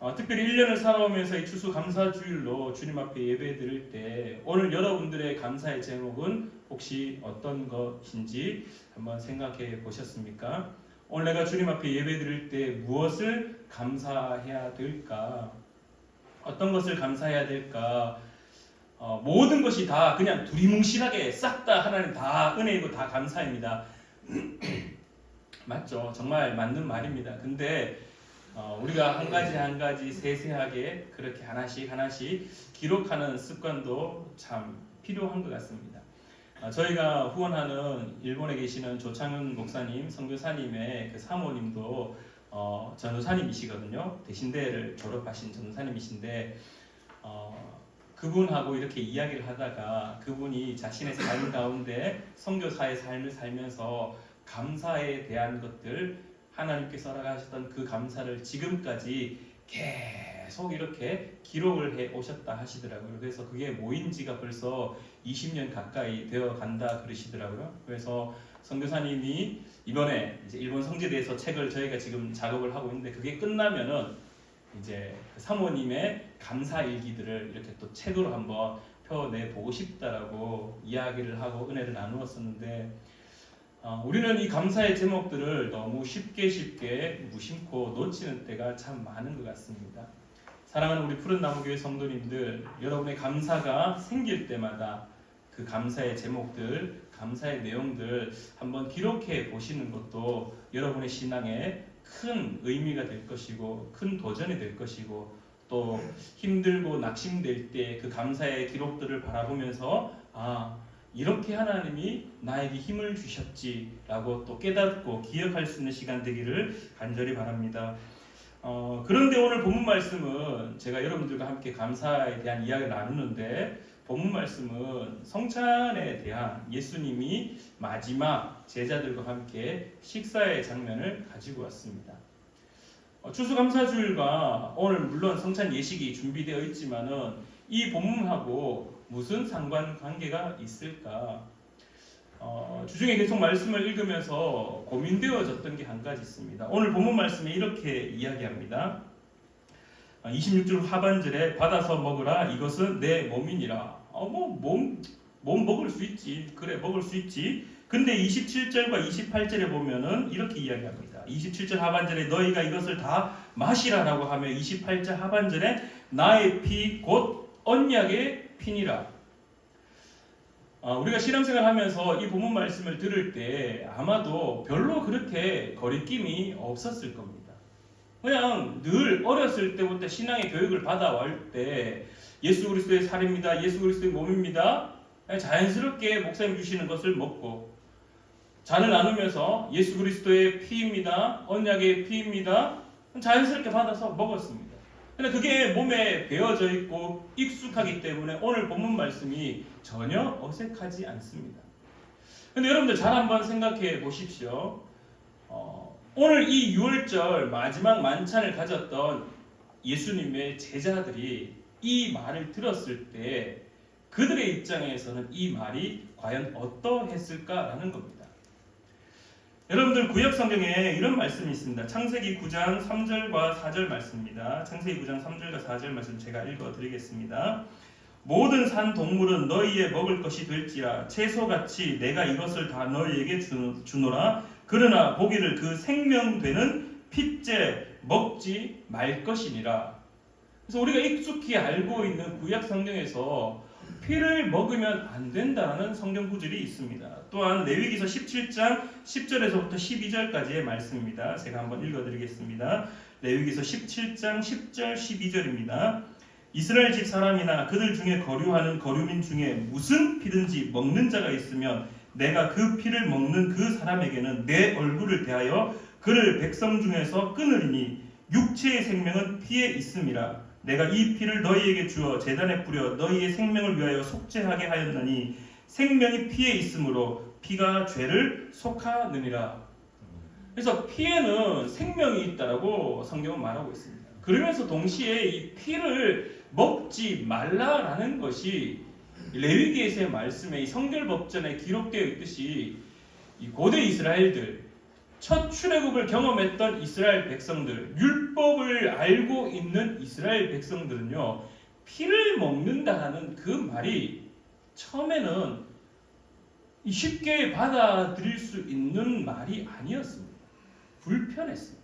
어, 특별히 1년을 살아오면서 이 추수 감사주일로 주님 앞에 예배 드릴 때 오늘 여러분들의 감사의 제목은 혹시 어떤 것인지 한번 생각해 보셨습니까? 오늘 내가 주님 앞에 예배 드릴 때 무엇을 감사해야 될까? 어떤 것을 감사해야 될까? 어, 모든 것이 다 그냥 두리뭉실하게 싹 다 하나님 다 은혜이고 다 감사입니다. 맞죠? 정말 맞는 말입니다. 근데 어, 우리가 한 가지 한 가지 세세하게 그렇게 하나씩 하나씩 기록하는 습관도 참 필요한 것 같습니다. 어, 저희가 후원하는 일본에 계시는 조창훈 목사님, 선교사님의 그 사모님도 어, 전도사님이시거든요. 대신대를 졸업하신 전도사님이신데 어, 그분하고 이렇게 이야기를 하다가 그분이 자신의 삶 가운데 선교사의 삶을 살면서 감사에 대한 것들 하나님께서 허락하셨던 그 감사를 지금까지 계속 이렇게 기록을 해 오셨다 하시더라고요. 그래서 그게 모인 지가 벌써 20년 가까이 되어 간다 그러시더라고요. 그래서 선교사님이 이번에 이제 일본 성지대에서 책을 저희가 지금 작업을 하고 있는데 그게 끝나면은 이제 그 사모님의 감사 일기들을 이렇게 또 책으로 한번 펴내 보고 싶다라고 이야기를 하고 은혜를 나누었었는데 어, 우리는 이 감사의 제목들을 너무 쉽게 쉽게 무심코 놓치는 때가 참 많은 것 같습니다. 사랑하는 우리 푸른 나무교회 성도님들, 여러분의 감사가 생길 때마다 그 감사의 제목들, 감사의 내용들 한번 기록해 보시는 것도 여러분의 신앙에 큰 의미가 될 것이고 큰 도전이 될 것이고 또 힘들고 낙심될 때 그 감사의 기록들을 바라보면서 아 이렇게 하나님이 나에게 힘을 주셨지라고 또 깨닫고 기억할 수 있는 시간 되기를 간절히 바랍니다. 어, 그런데 오늘 본문 말씀은 제가 여러분들과 함께 감사에 대한 이야기를 나누는데 본문 말씀은 성찬에 대한 예수님이 마지막 제자들과 함께 식사의 장면을 가지고 왔습니다. 어, 추수감사주일과 오늘 물론 성찬 예식이 준비되어 있지만은 이 본문하고 무슨 상관 관계가 있을까? 어, 주중에 계속 말씀을 읽으면서 고민되어졌던 게 한 가지 있습니다. 오늘 본문 말씀에 이렇게 이야기합니다. 26절 하반절에 받아서 먹으라 이것은 내 몸이니라. 어, 뭐 몸 몸 먹을 수 있지. 그래 먹을 수 있지. 근데 27절과 28절에 보면은 이렇게 이야기합니다. 27절 하반절에 너희가 이것을 다 마시라라고 하며 28절 하반절에 나의 피 곧 언약의 피니라. 어, 우리가 신앙생활 하면서 이 본문 말씀을 들을 때 아마도 별로 그렇게 거리낌이 없었을 겁니다. 그냥 늘 어렸을 때부터 신앙의 교육을 받아올 때 예수 그리스도의 살입니다. 예수 그리스도의 몸입니다. 자연스럽게 목사님 주시는 것을 먹고 잔을 나누면서 예수 그리스도의 피입니다. 언약의 피입니다. 자연스럽게 받아서 먹었습니다. 근데 그게 몸에 배어져 있고 익숙하기 때문에 오늘 본문 말씀이 전혀 어색하지 않습니다. 근데 여러분들 잘 한번 생각해 보십시오. 어, 오늘 이 6월절 마지막 만찬을 가졌던 예수님의 제자들이 이 말을 들었을 때 그들의 입장에서는 이 말이 과연 어떠했을까라는 겁니다. 여러분들 구약 성경에 이런 말씀이 있습니다. 창세기 9장 3절과 4절 말씀입니다. 창세기 9장 3절과 4절 말씀 제가 읽어 드리겠습니다. 모든 산 동물은 너희의 먹을 것이 될지라 채소같이 내가 이것을 다 너희에게 주, 주노라 그러나 고기를 그 생명되는 핏째 먹지 말 것이니라 그래서 우리가 익숙히 알고 있는 구약 성경에서 피를 먹으면 안 된다는 성경 구절이 있습니다. 또한 레위기서 17장 10절에서부터 12절까지의 말씀입니다. 제가 한번 읽어드리겠습니다. 레위기서 17장 10절 12절입니다. 이스라엘 집 사람이나 그들 중에 거류하는 거류민 중에 무슨 피든지 먹는 자가 있으면 내가 그 피를 먹는 그 사람에게는 내 얼굴을 대하여 그를 백성 중에서 끊으리니 육체의 생명은 피에 있음이라 내가 이 피를 너희에게 주어 제단에 뿌려 너희의 생명을 위하여 속죄하게 하였나니 생명이 피에 있으므로 피가 죄를 속하느니라. 그래서 피에는 생명이 있다라고 성경은 말하고 있습니다. 그러면서 동시에 이 피를 먹지 말라라는 것이 레위기에서의 말씀에 이 성결 법전에 기록되어 있듯이 이 고대 이스라엘들 첫 출애굽을 경험했던 이스라엘 백성들, 율법을 알고 있는 이스라엘 백성들은요, 피를 먹는다는 그 말이 처음에는 쉽게 받아들일 수 있는 말이 아니었습니다. 불편했습니다.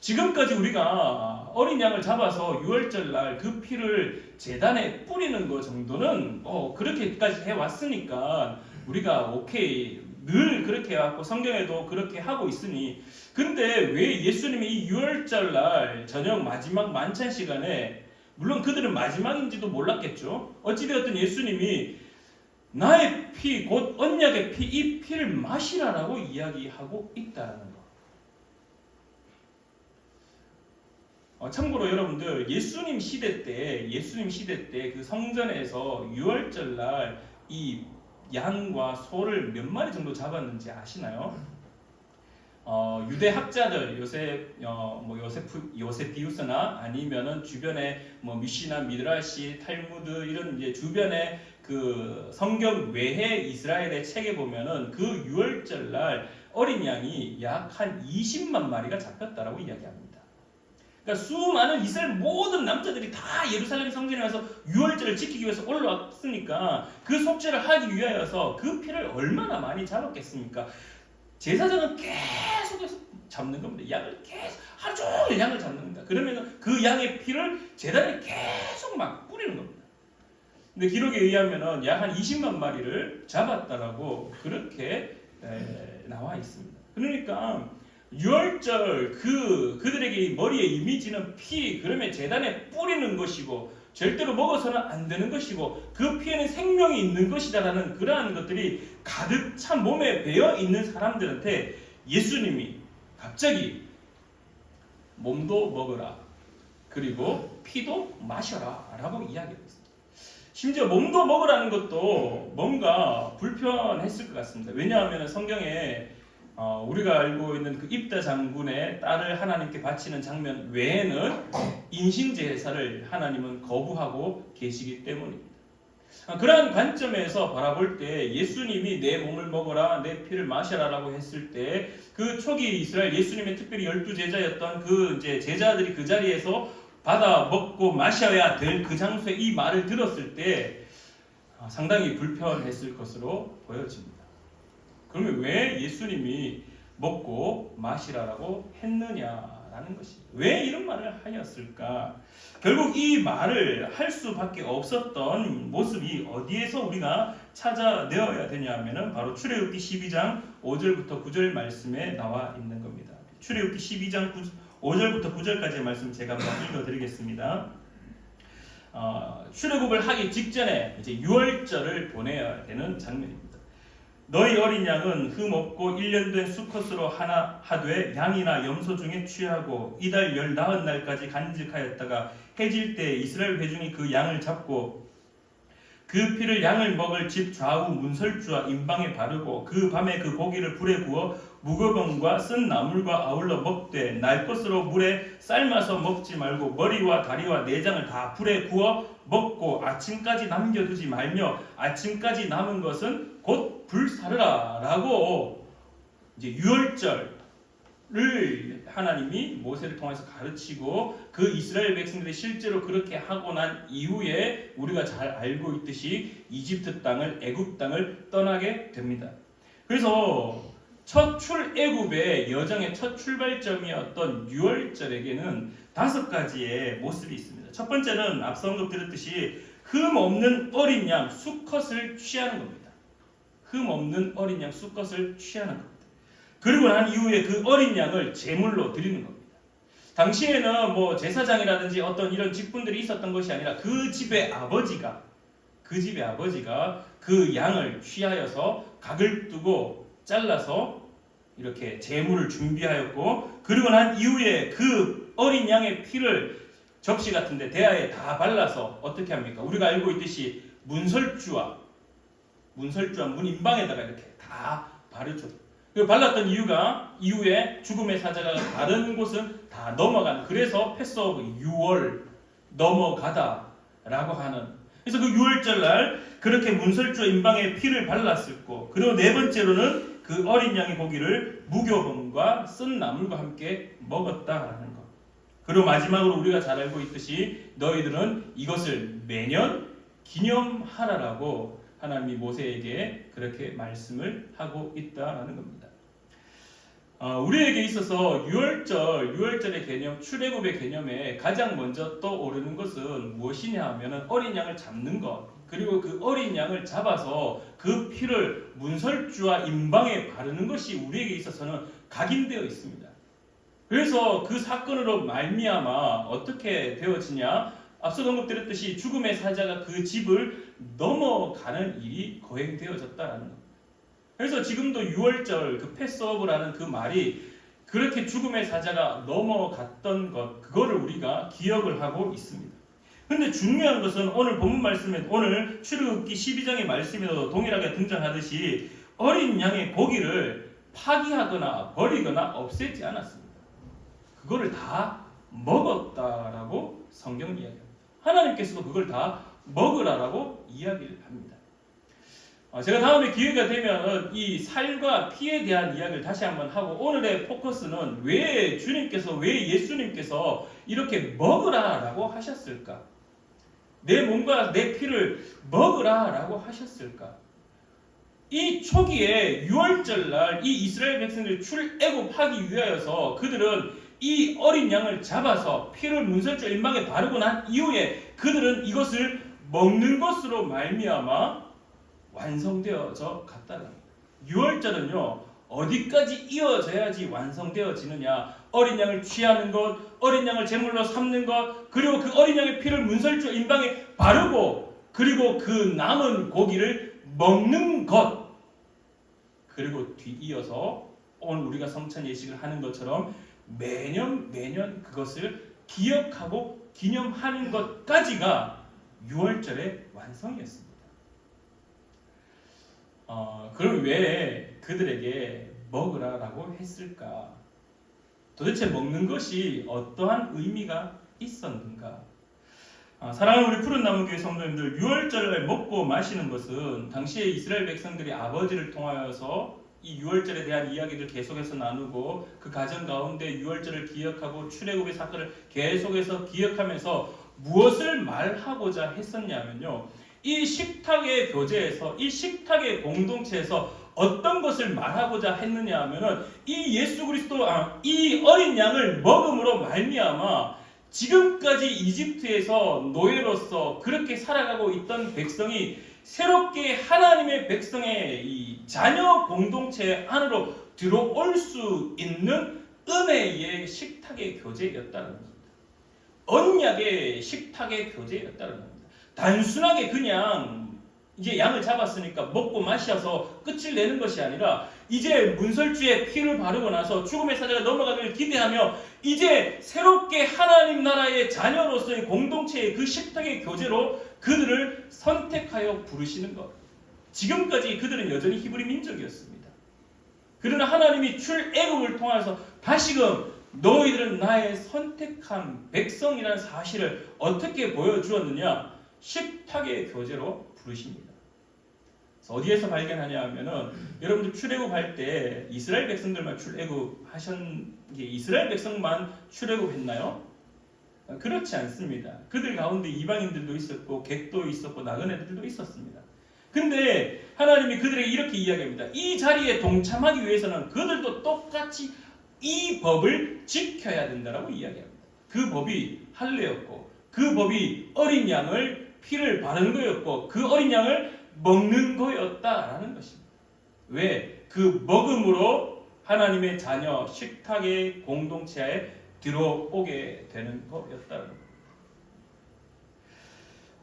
지금까지 우리가 어린 양을 잡아서 유월절 날 그 피를 재단에 뿌리는 것 정도는 어, 그렇게까지 해왔으니까 우리가 오케이 늘 그렇게 해왔고 성경에도 그렇게 하고 있으니 근데 왜 예수님이 이 유월절 날 저녁 마지막 만찬 시간에 물론 그들은 마지막인지도 몰랐겠죠. 어찌되었든 예수님이 나의 피, 곧 언약의 피, 이 피를 마시라라고 이야기하고 있다는 거. 어, 참고로 여러분들 예수님 시대 때 예수님 시대 때 그 성전에서 유월절 날 이 양과 소를 몇 마리 정도 잡았는지 아시나요? 어, 유대 학자들 요새 어, 뭐 요세프 요세피우스나 아니면은 주변에 뭐 미시나 미드라시 탈무드 이런 이제 주변에 그 성경 외해 이스라엘의 책에 보면은 그 유월절 날 어린 양이 약 한 20만 마리가 잡혔다라고 이야기합니다. 그러니까 수많은 이스라엘 모든 남자들이 다 예루살렘 성전에 와서 유월절을 지키기 위해서 올라왔으니까 그 속죄를 하기 위하여서 그 피를 얼마나 많이 잡았겠습니까? 제사장은 계속해서 잡는 겁니다. 양을 계속 하루 종일 양을 잡는 겁니다. 그러면 그 양의 피를 제단에 계속 막 뿌리는 겁니다. 근데 기록에 의하면은 약 한 20만 마리를 잡았다라고 그렇게 에, 나와 있습니다. 그러니까 유월절 그 그들에게 머리에 이미지는 피 그러면 제단에 뿌리는 것이고 절대로 먹어서는 안 되는 것이고 그 피에는 생명이 있는 것이다라는 그러한 것들이 가득 찬 몸에 배어 있는 사람들한테 예수님이 갑자기 몸도 먹어라 그리고 피도 마셔라 라고 이야기했습니다. 심지어 몸도 먹으라는 것도 뭔가 불편했을 것 같습니다. 왜냐하면 성경에 어, 우리가 알고 있는 그 입다 장군의 딸을 하나님께 바치는 장면 외에는 인신 제사를 하나님은 거부하고 계시기 때문입니다. 아, 그러한 관점에서 바라볼 때 예수님이 내 몸을 먹어라 내 피를 마셔라라고 했을 때 그 초기 이스라엘 예수님의 특별히 열두 제자였던 그 이제 제자들이 그 자리에서 받아 먹고 마셔야 될 그 장소에 이 말을 들었을 때 아, 상당히 불편했을 것으로 보여집니다. 그러면 왜 예수님이 먹고 마시라라고 했느냐라는 것입니다. 왜 이런 말을 하였을까? 결국 이 말을 할 수밖에 없었던 모습이 어디에서 우리가 찾아내어야 되냐면은 바로 출애굽기 12장 5절부터 9절 말씀에 나와 있는 겁니다. 출애굽기 12장 9, 5절부터 9절까지의 말씀 제가 한번 읽어드리겠습니다. 어, 출애굽을 하기 직전에 이제 6월절을 보내야 되는 장면입니다. 너희 어린 양은 흠 없고 1년 된 수컷으로 하나 하되 양이나 염소 중에 취하고 이달 열 나흔 날까지 간직하였다가 해질 때 이스라엘 회중이 그 양을 잡고 그 피를 양을 먹을 집 좌우 문설주와 임방에 바르고 그 밤에 그 고기를 불에 구워 무거병과 쓴 나물과 아울러 먹되 날 것으로 물에 삶아서 먹지 말고 머리와 다리와 내장을 다 불에 구워 먹고 아침까지 남겨두지 말며 아침까지 남은 것은 곧 불사르라라고 이제 유월절을 하나님이 모세를 통해서 가르치고 그 이스라엘 백성들이 실제로 그렇게 하고 난 이후에 우리가 잘 알고 있듯이 이집트 땅을 애굽 땅을 떠나게 됩니다. 그래서 첫 출애굽의 여정의 첫 출발점이었던 유월절에게는 다섯 가지의 모습이 있습 니다. 첫 번째는 앞서 언급드렸듯이 흠 없는 어린 양 수컷을 취하는 겁니다. 흠 없는 어린 양 수컷을 취하는 겁니다. 그리고 난 이후에 그 어린 양을 제물로 드리는 겁니다. 당시에는 뭐 제사장이라든지 어떤 이런 직분들이 있었던 것이 아니라 그 집의 아버지가 그 집의 아버지가 그 양을 취하여서 각을 두고 잘라서 이렇게 제물을 준비하였고 그리고 난 이후에 그 어린 양의 피를 접시 같은데 대야에 다 발라서 어떻게 합니까? 우리가 알고 있듯이 문설주와 문설주와 문인방에다가 이렇게 다 바르죠. 그 발랐던 이유가 이후에 죽음의 사자가 다른 곳은 다 넘어가는 그래서 패스 오브 6월 넘어가다라고 하는 그래서 그 6월절 날 그렇게 문설주 인방에 피를 발랐을 거 그리고 네 번째로는 그 어린 양의 고기를 무교범과 쓴 나물과 함께 먹었다라는 것. 그리고 마지막으로 우리가 잘 알고 있듯이 너희들은 이것을 매년 기념하라라고 하나님이 모세에게 그렇게 말씀을 하고 있다라는 겁니다. 어, 우리에게 있어서 유월절, 유월절의 개념, 출애굽의 개념에 가장 먼저 떠오르는 것은 무엇이냐 하면은 어린 양을 잡는 것, 그리고 그 어린 양을 잡아서 그 피를 문설주와 임방에 바르는 것이 우리에게 있어서는 각인되어 있습니다. 그래서 그 사건으로 말미암아 어떻게 되어지냐? 앞서 언급드렸듯이 죽음의 사자가 그 집을 넘어가는 일이 거행되어졌다라는 것. 그래서 지금도 6월절 그 패스오브라는 그 말이 그렇게 죽음의 사자가 넘어갔던 것 그거를 우리가 기억을 하고 있습니다. 근데 중요한 것은 오늘 본문 말씀에 오늘 출애굽기 12장의 말씀에도 동일하게 등장하듯이 어린 양의 고기를 파기하거나 버리거나 없애지 않았습니다. 그거를 다 먹었다라고 성경은 이야기합니다. 하나님께서도 그걸 다 먹으라라고 이야기를 합니다. 어, 제가 다음에 기회가 되면 이 살과 피에 대한 이야기를 다시 한번 하고 오늘의 포커스는 왜 주님께서 왜 예수님께서 이렇게 먹으라라고 하셨을까? 내 몸과 내 피를 먹으라라고 하셨을까? 이 초기에 6월절 날 이 이스라엘 백성들이 출애굽하기 위하여서 그들은 이 어린 양을 잡아서 피를 문설주 일망에 바르고 난 이후에 그들은 이것을 먹는 것으로 말미암아 완성되어져 갔다는 겁니다. 6월절은요 어디까지 이어져야지 완성되어지느냐 어린 양을 취하는 것 어린 양을 제물로 삼는 것 그리고 그 어린 양의 피를 문설주 인방에 바르고 그리고 그 남은 고기를 먹는 것 그리고 뒤이어서 오늘 우리가 성찬 예식을 하는 것처럼 매년 매년 그것을 기억하고 기념하는 것까지가 6월절의 완성이었습니다. 어, 그럼 왜 그들에게 먹으라라고 했을까? 도대체 먹는 것이 어떠한 의미가 있었는가? 아, 사랑하는 우리 푸른 나무 교회 성도님들, 6월절을 먹고 마시는 것은 당시에 이스라엘 백성들이 아버지를 통하여서 이 6월절에 대한 이야기를 계속해서 나누고 그 가정 가운데 6월절을 기억하고 출애굽의 사건을 계속해서 기억하면서 무엇을 말하고자 했었냐면요. 이 식탁의 교제에서 이 식탁의 공동체에서 어떤 것을 말하고자 했느냐 하면은 이 예수 그리스도 아, 이 어린 양을 먹음으로 말미암아 지금까지 이집트에서 노예로서 그렇게 살아가고 있던 백성이 새롭게 하나님의 백성의 이 자녀 공동체 안으로 들어올 수 있는 은혜의 식탁의 교제였다는 겁니다. 언약의 식탁의 교제였다는 겁니다. 단순하게 그냥 이제 양을 잡았으니까 먹고 마셔서 끝을 내는 것이 아니라 이제 문설주에 피를 바르고 나서 죽음의 사자가 넘어가기를 기대하며 이제 새롭게 하나님 나라의 자녀로서의 공동체의 그 식탁의 교제로 그들을 선택하여 부르시는 것. 지금까지 그들은 여전히 히브리 민족이었습니다. 그러나 하나님이 출애굽을 통해서 다시금 너희들은 나의 선택한 백성이라는 사실을 어떻게 보여주었느냐? 식탁의 교제로 부르십니다. 어디에서 발견하냐 하면은 여러분들 출애굽할 때 이스라엘 백성들만 출애굽하셨 게 이스라엘 백성만 출애굽했나요? 그렇지 않습니다. 그들 가운데 이방인들도 있었고 객도 있었고 나그네들도 있었습니다. 근데 하나님이 그들에게 이렇게 이야기합니다. 이 자리에 동참하기 위해서는 그들도 똑같이 이 법을 지켜야 된다라고 이야기합니다. 그 법이 할례였고 그 법이 어린 양을 피를 바르는 거였고 그 어린 양을 먹는 거였다라는 것입니다. 왜? 그 먹음으로 하나님의 자녀 식탁의 공동체에 들어오게 되는 거였다는 겁니다.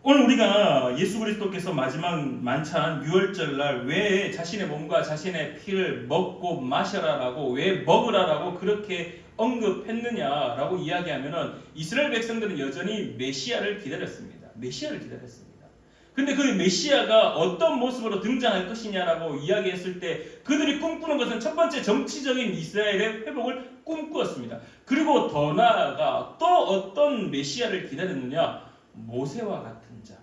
오늘 우리가 예수 그리스도께서 마지막 만찬 6월절 날 왜 자신의 몸과 자신의 피를 먹고 마셔라라고 왜 먹으라라고 그렇게 언급했느냐라고 이야기하면은 이스라엘 백성들은 여전히 메시아를 기다렸습니다. 메시아를 기다렸습니다. 근데 그 메시아가 어떤 모습으로 등장할 것이냐라고 이야기했을 때 그들이 꿈꾸는 것은 첫 번째 정치적인 이스라엘의 회복을 꿈꾸었습니다. 그리고 더 나아가 또 어떤 메시아를 기다렸느냐? 모세와 같은 자.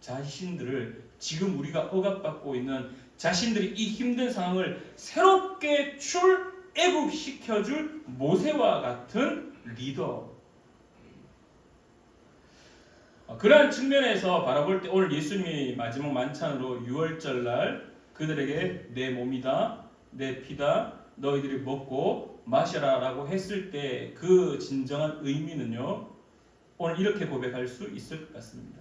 자신들을 지금 우리가 억압받고 있는 자신들이 이 힘든 상황을 새롭게 출애굽시켜줄 모세와 같은 리더. 어, 그러한 측면에서 바라볼 때 오늘 예수님이 마지막 만찬으로 6월절 날 그들에게 내 몸이다, 내 피다, 너희들이 먹고 마셔라 라고 했을 때 그 진정한 의미는요. 오늘 이렇게 고백할 수 있을 것 같습니다.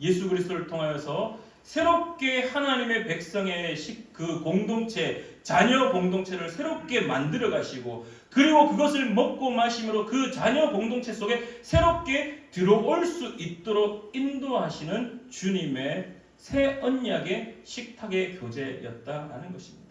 예수 그리스도를 통하여서 새롭게 하나님의 백성의 식- 그 공동체, 자녀 공동체를 새롭게 만들어 가시고 그리고 그것을 먹고 마심으로 그 자녀 공동체 속에 새롭게 들어올 수 있도록 인도하시는 주님의 새 언약의 식탁의 교제였다라는 것입니다.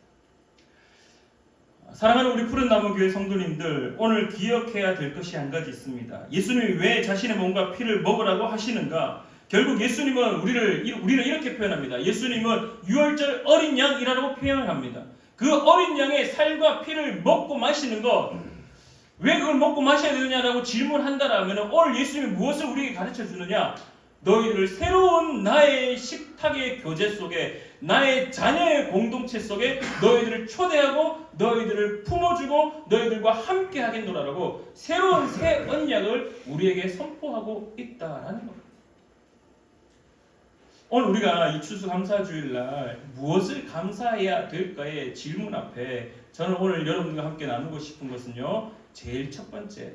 사랑하는 우리 푸른 나무 교회 성도님들 오늘 기억해야 될 것이 한 가지 있습니다. 예수님이 왜 자신의 몸과 피를 먹으라고 하시는가? 결국 예수님은 우리를 이- 우리는 이렇게 표현합니다. 예수님은 유월절 어린 양이라고 표현을 합니다. 그 어린 양의 살과 피를 먹고 마시는 것 왜 그걸 먹고 마셔야 되느냐라고 질문한다라면 오늘 예수님이 무엇을 우리에게 가르쳐 주느냐? 너희를 새로운 나의 식탁의 교제 속에 나의 자녀의 공동체 속에 너희들을 초대하고 너희들을 품어주고 너희들과 함께 하겠노라라고 새로운 새 언약을 우리에게 선포하고 있다라는 겁니다. 오늘 우리가 이 추수 감사주일 날 무엇을 감사해야 될까의 질문 앞에 저는 오늘 여러분과 함께 나누고 싶은 것은요. 제일 첫 번째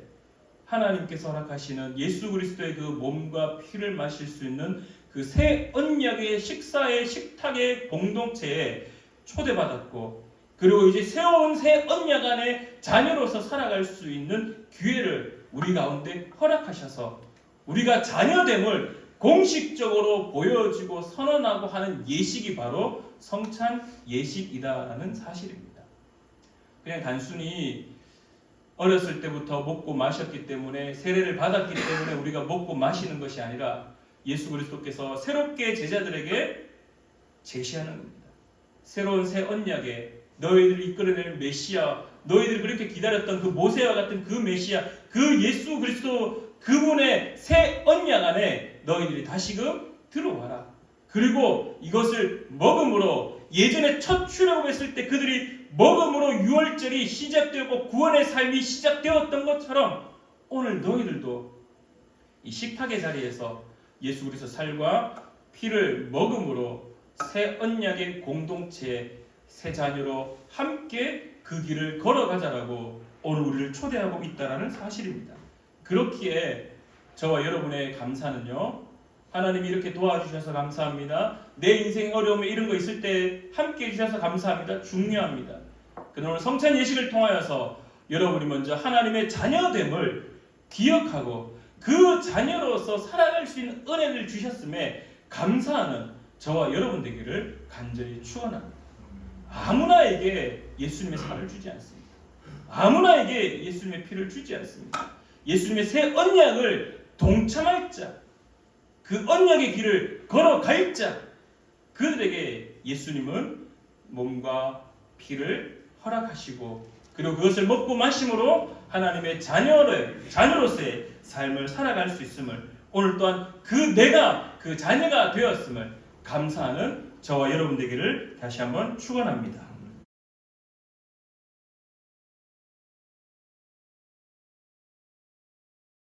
하나님께서 허락하시는 예수 그리스도의 그 몸과 피를 마실 수 있는 그 새 언약의 식사의 식탁의 공동체에 초대받았고 그리고 이제 새로운 새 언약 안에 자녀로서 살아갈 수 있는 기회를 우리 가운데 허락하셔서 우리가 자녀됨을 공식적으로 보여주고 선언하고 하는 예식이 바로 성찬 예식이다라는 사실입니다. 그냥 단순히 어렸을 때부터 먹고 마셨기 때문에 세례를 받았기 때문에 우리가 먹고 마시는 것이 아니라 예수 그리스도께서 새롭게 제자들에게 제시하는 겁니다. 새로운 새 언약에 너희들을 이끌어낼 메시아, 너희들이 그렇게 기다렸던 그 모세와 같은 그 메시아, 그 예수 그리스도 그분의 새 언약 안에 너희들이 다시금 들어와라. 그리고 이것을 먹음으로 예전에 첫 출애굽했을 때 그들이 먹음으로 유월절이 시작되었고 구원의 삶이 시작되었던 것처럼 오늘 너희들도 이 식탁의 자리에서 예수 그리스도 살과 피를 먹음으로 새 언약의 공동체 새 자녀로 함께 그 길을 걸어가자라고 오늘 우리를 초대하고 있다라는 사실입니다. 그렇기에 저와 여러분의 감사는요. 하나님이 이렇게 도와주셔서 감사합니다. 내 인생 어려움에 이런 거 있을 때 함께 해주셔서 감사합니다. 중요합니다. 그러나 오늘 성찬 예식을 통하여서 여러분이 먼저 하나님의 자녀됨을 기억하고 그 자녀로서 살아갈 수 있는 은혜를 주셨음에 감사하는 저와 여러분 되기를 간절히 축원합니다. 아무나에게 예수님의 살을 주지 않습니다. 아무나에게 예수님의 피를 주지 않습니다. 예수님의 새 언약을 동참할 자, 그 언약의 길을 걸어갈 자, 그들에게 예수님은 몸과 피를 허락하시고 그리고 그것을 먹고 마심으로 하나님의 자녀를 자녀로서의 삶을 살아갈 수 있음을 오늘 또한 그 내가 그 자녀가 되었음을 감사하는 저와 여러분 되기를 다시 한번 축원합니다.